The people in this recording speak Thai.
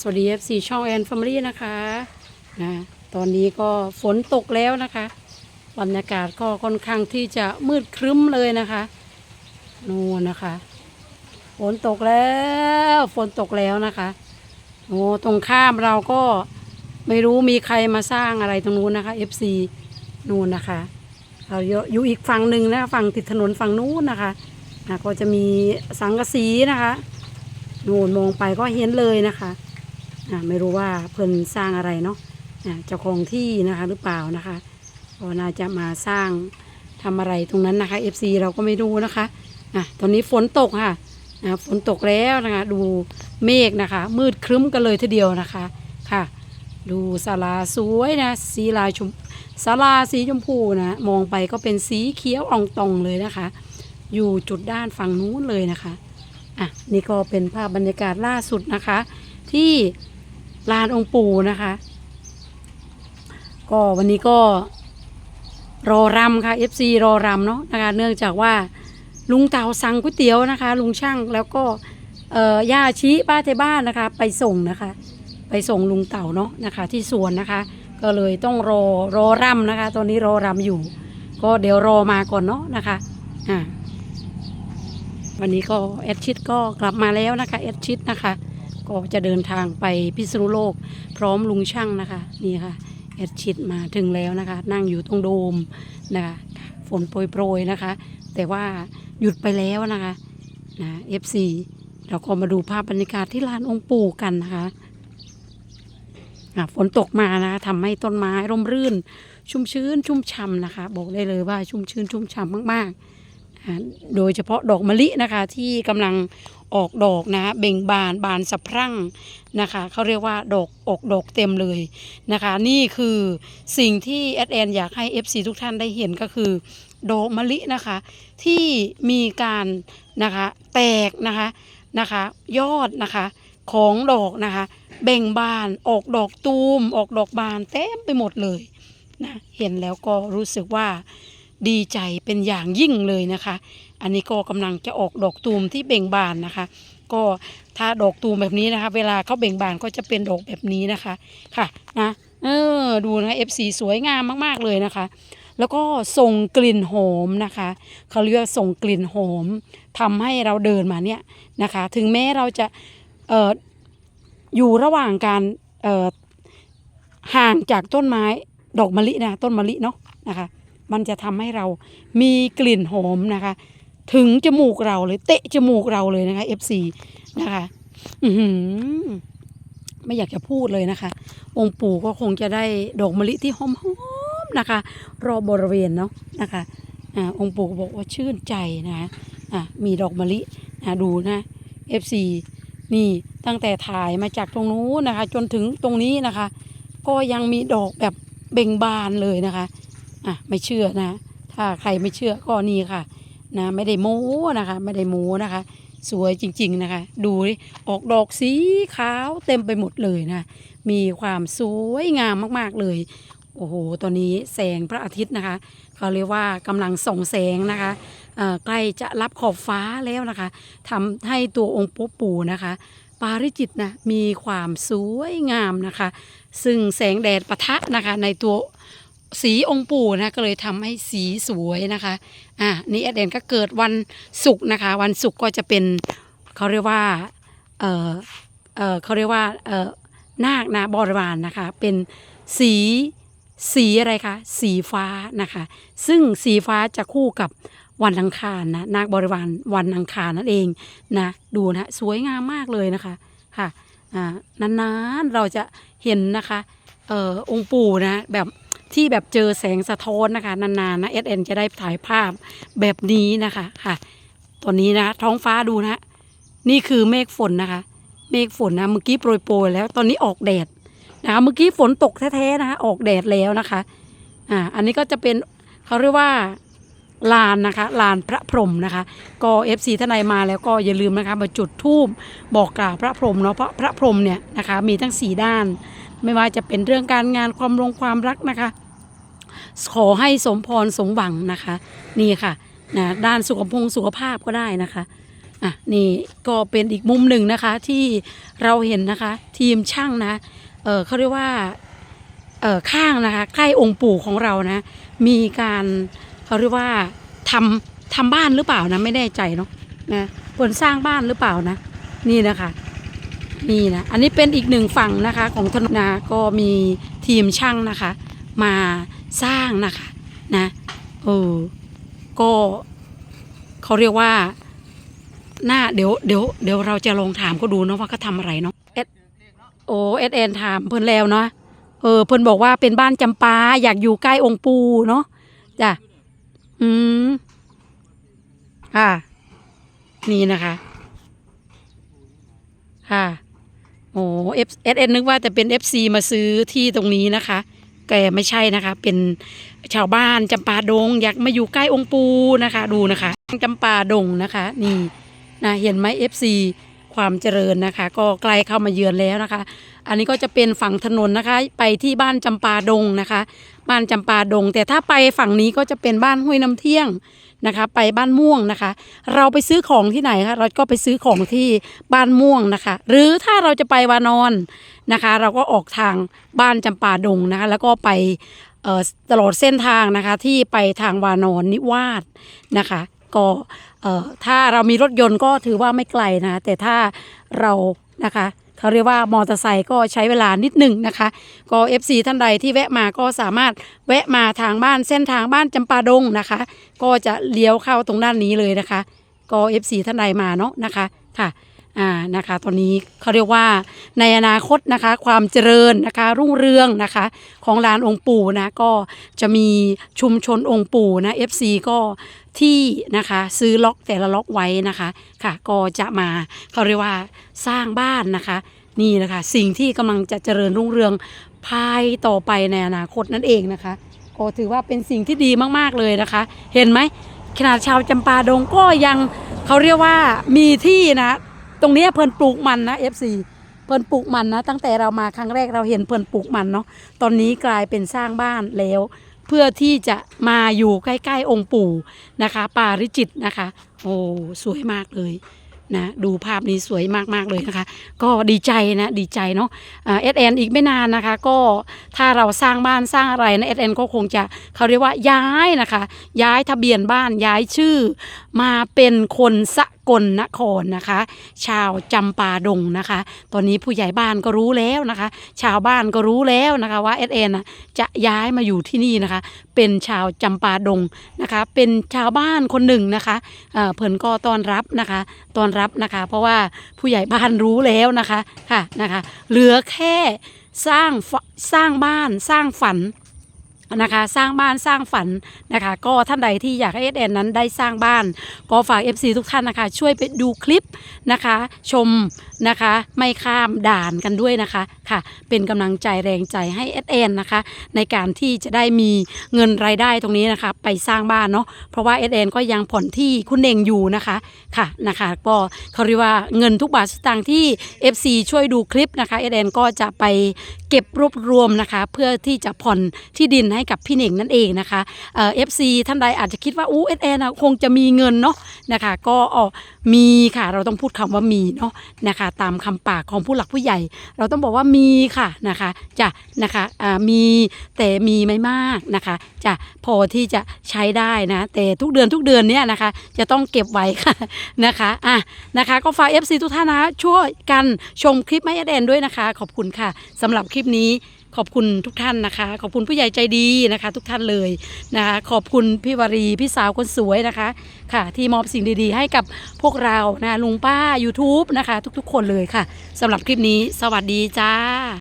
สวัสดี FC ช่องแอนฟ a มิลี่นะคะนะตอนนี้ก็ฝนตกแล้วนะคะบรรยากาศก็ค่อนข้างที่จะมืดครึ้มเลยนะคะนู่นนะคะ ฝนตกแล้ว ฝนตกแล้วนะคะโอ้ตรงข้ามเราก็ไม่รู้มีใครมาสร้างอะไรตรงนู้นนะคะ FC นู่นนะคะเราอยู่อีกฝั่งหนึ่งนะฝั่งติดถนนฝั่งนู้นนะคะนะก็จะมีสังกะสีนะคะนู่นมองไปก็เห็นเลยนะคะ ไม่รู้ว่าเพิ่นสร้างอะไรเนาะเจ้าของที่นะคะหรือเปล่านะคะก็น่าจะมาสร้างทำอะไรตรงนั้นนะคะ FC เราก็ไม่รู้นะคะอะตอนนี้ฝนตกค่ะอ่าฝนตกแล้วนะคะดูเมฆนะคะ มืดครึ้มกันเลยทีเดียวนะคะค่ะ ดูศาลาสวยนะสีลายชมศาลาสีชมพูนะมองไปก็เป็นสีเขียวอ่องตองเลยนะคะ อยู่จุดด้านฝั่งนู้นเลยนะคะอะนี่ก็เป็นภาพบรรยากาศล่าสุดนะคะ ที่ ลานองค์ปู่นะคะ ก็วันนี้ก็รอรำค่ะ FC รอรำเนาะนะคะ เนื่องจากว่าลุงเต่าสั่งก๋วยเตี๋ยวนะคะ ลุงช่างแล้วก็เอ่อย่าชี้ป้าเทบ้านนะคะ ไปส่งนะคะ ไปส่งลุงเต่าเนาะนะคะ ที่สวนนะคะ ก็เลยต้องรอรอรำนะคะ ตอนนี้รอรำอยู่ ก็เดี๋ยวรอมาก่อนเนาะนะคะอ่าวันนี้ก็แอดชิดก็กลับมาแล้วนะคะแอดชิดนะคะ ก็จะเดินทางไปพิษณุโลก พร้อมลุงช่างนะคะ นี่ค่ะแอดชิดมาถึงแล้วนะคะ นั่งอยู่ตรงโดมนะคะฝนโปรยๆนะคะ แต่ว่าหยุดไปแล้วนะคะนะ FC เราก็มาดูภาพบรรยากาศที่ลานองค์ปู่กันนะคะฝนตกมานะคะทำให้ต้นไม้ร่มรื่น ชุ่มชื้นชุ่มฉ่ำนะคะ บอกได้เลยว่าชุ่มชื้นชุ่มฉ่ำมากๆ โดยเฉพาะดอกมะลินะคะที่กำลัง ออกดอกนะเบ่งบานบานสะพรั่งนะคะเขาเรียกว่าดอกออกดอกเต็มเลยนะคะ นี่คือสิ่งที่แอดแอนอยากให้ FC ทุกท่านได้เห็นก็คือดอกมะลินะคะ ที่มีการนะคะแตกนะคะนะคะยอดนะคะของดอกนะคะเบ่งบานออกดอกตูมออกดอกบานเต็มไปหมดเลยนะเห็นแล้วก็รู้สึกว่า ดีใจเป็นอย่างยิ่งเลยนะคะ อันนี้ก็กำลังจะออกดอกตูมที่เบ่งบานนะคะ ก็ถ้าดอกตูมแบบนี้นะคะ เวลาเขาเบ่งบานก็จะเป็นดอกแบบนี้นะคะค่ะนะเออดูนะ FC สวยงามมากๆเลยนะคะ แล้วก็ส่งกลิ่นหอมนะคะเขาเรียกส่งกลิ่นหอมทำให้เราเดินมาเนี่ยนะคะ ถึงแม้เราจะเอออยู่ระหว่างการเออห่างจากต้นไม้ดอกมะลินะต้นมะลิเนาะนะคะ มันจะทำให้เรามีกลิ่นหอมนะคะ ถึงจมูกเราเลยเตะจมูกเราเลยนะคะ FC นะคะอือไม่อยากจะพูดเลยนะคะ องค์ปู่ก็คงจะได้ดอกมะลิที่หอมๆนะคะ รอบบริเวณเนาะนะคะอ่าองค์ปู่บอกว่าชื่นใจนะคะอะมีดอกมะลินะดูนะ FC นี่ตั้งแต่ถ่ายมาจากตรงนู้นนะคะ จนถึงตรงนี้นะคะ ก็ยังมีดอกแบบเบ่งบานเลยนะคะ อะไม่เชื่อนะ ถ้าใครไม่เชื่อก็นี่ค่ะ นะไม่ได้โม้นะคะ ไม่ได้โม้นะคะ สวยจริง ๆนะคะ ดูดิออกดอกสีขาวเต็มไปหมดเลยนะ มีความสวยงามมากๆเลยโอ้โห ตอนนี้แสงพระอาทิตย์นะคะ เขาเรียกว่ากำลังส่องแสงนะคะใกล้จะรับขอบฟ้าแล้วนะคะทำให้ตัวองค์ปู่ปู่นะคะ ปาริจิตนะมีความสวยงามนะคะ ซึ่งแสงแดดปะทะนะคะในตัว สีองค์ปู่นะก็เลยทำให้สีสวยนะคะอะนี่แอดเดนก็เกิดวันศุกร์นะคะ วันศุกร์ก็จะเป็นเขาเรียกว่าเออเออเขาเรียกว่าเออนาคนะบริวารนนะคะ เป็นสีสีอะไรคะสีฟ้านะคะ ซึ่งสีฟ้าจะคู่กับวันอังคารนะนาคบริวารวันอังคารนั่นเองนะดูนะสวยงามมากเลยนะคะค่ะอ่านานๆเราจะเห็นนะคะเอ่อองค์ปู่นะแบบ ที่แบบเจอแสงสะท้อนนะคะนานๆนะเอสเอ็นจะได้ถ่ายภาพแบบนี้นะคะค่ะตอนนี้นะท้องฟ้าดูนะนี่คือเมฆฝนนะคะ เมฆฝนนะเมื่อกี้โปรยๆแล้ว ตอนนี้ออกแดดนะคะเมื่อกี้ฝนตกแท้ๆนะคะออกแดดแล้วนะคะอ่าอันนี้ก็จะเป็นเขาเรียกว่าลานนะคะลานพระพรหมนะคะ ก็เอฟซีท่านใดมาแล้วก็อย่าลืมนะคะมาจุดธูปบอกกล่าวพระพรหมเนาะเพราะพระพรหมเนี่ยนะคะมีทั้งสีด้าน ไม่ว่าจะเป็นเรื่องการงานความลงความรักนะคะ ขอให้สมพรสมหวังนะคะ นี่ค่ะนะด้านสุขภงสุขภาพก็ได้นะคะอะนี่ก็เป็นอีกมุมหนึ่งนะคะที่เราเห็นนะคะ ทีมช่างนะเออเขาเรียกว่าเออข้างนะคะ ใกล้องค์ปู่ของเรานะ มีการเขาเรียกว่าทำทำบ้านหรือเปล่านะไม่แน่ใจเนาะนะควรสร้างบ้านหรือเปล่านะ นี่นะคะ นี่นะ อันนี้เป็นอีกหนึ่งฝั่งนะคะของถนนนะก็มีทีมช่างนะคะ มาสร้างนะคะนะเออก็เขาเรียกว่าหน้าเดี๋ยวเดี๋ยวเดี๋ยวเราจะลองถามก็ดูเนาะว่าเขาทำอะไรเนาะเอสโอเอสเอ็นถามเพิ่นแล้วเนาะเออเพิ่นบอกว่าเป็นบ้านจำปาอยากอยู่ใกล้องค์ปูเนาะจ้ะอืมค่ะนี่นะคะ ค่ะ โอ้เอฟเอสเอ็นนึกว่าแต่เป็นเอฟซีมาซื้อที่ตรงนี้นะคะแต่ไม่ใช่นะคะ เป็นชาวบ้านจำปาดง อยากมาอยู่ใกล้องค์ปูนะคะ ดูนะคะจำปาดงนะคะ นี่นะเห็นไหมเอฟซีความเจริญนะคะ ก็ใกล้เข้ามาเยือนแล้วนะคะ อันนี้ก็จะเป็นฝั่งถนนนะคะ ไปที่บ้านจำปาดงนะคะ บ้านจำปาดง แต่ถ้าไปฝั่งนี้ก็จะเป็นบ้านห้วยน้ำเที่ยง นะคะ ไปบ้านม่วงนะคะ เราไปซื้อของที่ไหนคะเราก็ไปซื้อของที่บ้านม่วงนะคะ หรือถ้าเราจะไปวานอนนะคะ เราก็ออกทางบ้านจำปาดงนะคะ แล้วก็ไปตลอดเส้นทางนะคะที่ไปทางวานอนนิวาสนะคะ ก็ถ้าเรามีรถยนต์ก็ถือว่าไม่ไกลนะ แต่ถ้าเรานะคะ เขาเรียกว่ามอเตอร์ไซค์ก็ใช้เวลานิดหนึ่งนะคะ ก็ FC ท่านใดที่แวะมาก็สามารถแวะมาทางบ้านเส้นทางบ้านจำปาดงนะคะ ก็จะเลี้ยวเข้าตรงด้านนี้เลยนะคะ ก็ FC ท่านใดมาเนาะนะคะค่ะ อ่านะคะตอนนี้เขาเรียกว่าในอนาคตนะคะความเจริญนะคะรุ่งเรืองนะคะของลานองค์ปู่นะก็จะมีชุมชนองค์ปู่นะ FC ก็ที่นะคะซื้อล็อกแต่ละล็อกไว้นะคะค่ะก็จะมาเขาเรียกว่าสร้างบ้านนะคะ นี่นะคะสิ่งที่กำลังจะเจริญรุ่งเรืองภายต่อไปในอนาคตนั่นเองนะคะก็ถือว่าเป็นสิ่งที่ดีมากๆเลยนะคะ เห็นไหมขนาดชาวจำปาดงก็ยังเขาเรียกว่ามีที่นะ ตรงนี้เพิ่นปลูกมันนะ FC เพิ่นปลูกมันนะ ตั้งแต่เรามาครั้งแรกเราเห็นเพิ่นปลูกมันเนาะตอนนี้กลายเป็นสร้างบ้านแล้ว เพื่อที่จะมาอยู่ใกล้ๆองค์ปู่นะคะป่าริจิตนะคะ โอ้สวยมากเลยนะดูภาพนี้สวยมากๆเลยนะคะ ก็ดีใจนะดีใจเนาะเอสเอ็นอีกไม่นานนะคะ ก็ถ้าเราสร้างบ้านสร้างอะไรนะเอสเอ็นก็คงจะเขาเรียกว่าย้ายนะคะ ย้ายทะเบียนบ้านย้ายชื่อ มาเป็นคนส กลนครนะคะ ชาวจำปาดงนะคะ ตอนนี้ผู้ใหญ่บ้านก็รู้แล้วนะคะ ชาวบ้านก็รู้แล้วนะคะว่าเอสเอ็นจะย้ายมาอยู่ที่นี่นะคะ เป็นชาวจำปาดงนะคะ เป็นชาวบ้านคนหนึ่งนะคะเอ่อเพิ่นก็ต้อนรับนะคะต้อนรับนะคะ เพราะว่าผู้ใหญ่บ้านรู้แล้วนะคะค่ะนะคะ เหลือแค่สร้างสร้างบ้านสร้างฝัน นะคะสร้างบ้านสร้างฝันนะคะ ก็ท่านใดที่อยากให้เอสนนั้นได้สร้างบ้าน ก็ฝาก FC ทุกท่านนะคะ ช่วยไปดูคลิปนะคะ ชมนะคะ ไม่ข้ามด่านกันด้วยนะคะค่ะ เป็นกำลังใจแรงใจให้ SN นะคะ ในการที่จะได้มีเงินรายได้ตรงนี้นะคะ ไปสร้างบ้านเนาะเพราะว่า SN ก็ยังผ่อนที่คุณเน่งอยู่นะคะค่ะนะคะก็เขาเรียกว่าเงินทุกบาทสตางค์ที่ FC ช่วยดูคลิปนะคะ SN ก็จะไปเก็บรวบรวมนะคะ เพื่อที่จะผ่อนที่ดินให้กับพี่เน่งนั่นเองนะคะเอ่อฟซีท่านใดอาจจะคิดว่าอู้เอสเอ็นคงจะมีเงินเนาะนะคะ ก็ออมีค่ะเราต้องพูดคำว่ามีเนาะนะคะ ตามคำปากของผู้หลักผู้ใหญ่ เราต้องบอกว่ามีค่ะนะคะจะนะคะอ่ามีแต่มีไม่มากนะคะ จะพอที่จะใช้ได้นะแต่ทุกเดือนทุกเดือนเนี้ยนะคะ จะต้องเก็บไว้ค่ะนะคะอะนะคะ ก็ฝาก FC ทุกท่านนะช่วยกันชมคลิปไม่แดนด้วยนะคะ ขอบคุณค่ะสำหรับคลิปลิปนี้ขอบคุณทุกท่านนะคะ ขอบคุณผู้ใหญ่ใจดีนะคะ ทุกท่านเลยนะคะขอบคุณพี่วารีพี่สาวคนสวยนะคะ ค่ะ ที่มอบสิ่งดี ๆ ให้กับพวกเรานะลุงป้า YouTube นะคะ ทุกๆ คนเลยค่ะสำหรับคลิปนี้ สวัสดีจ้า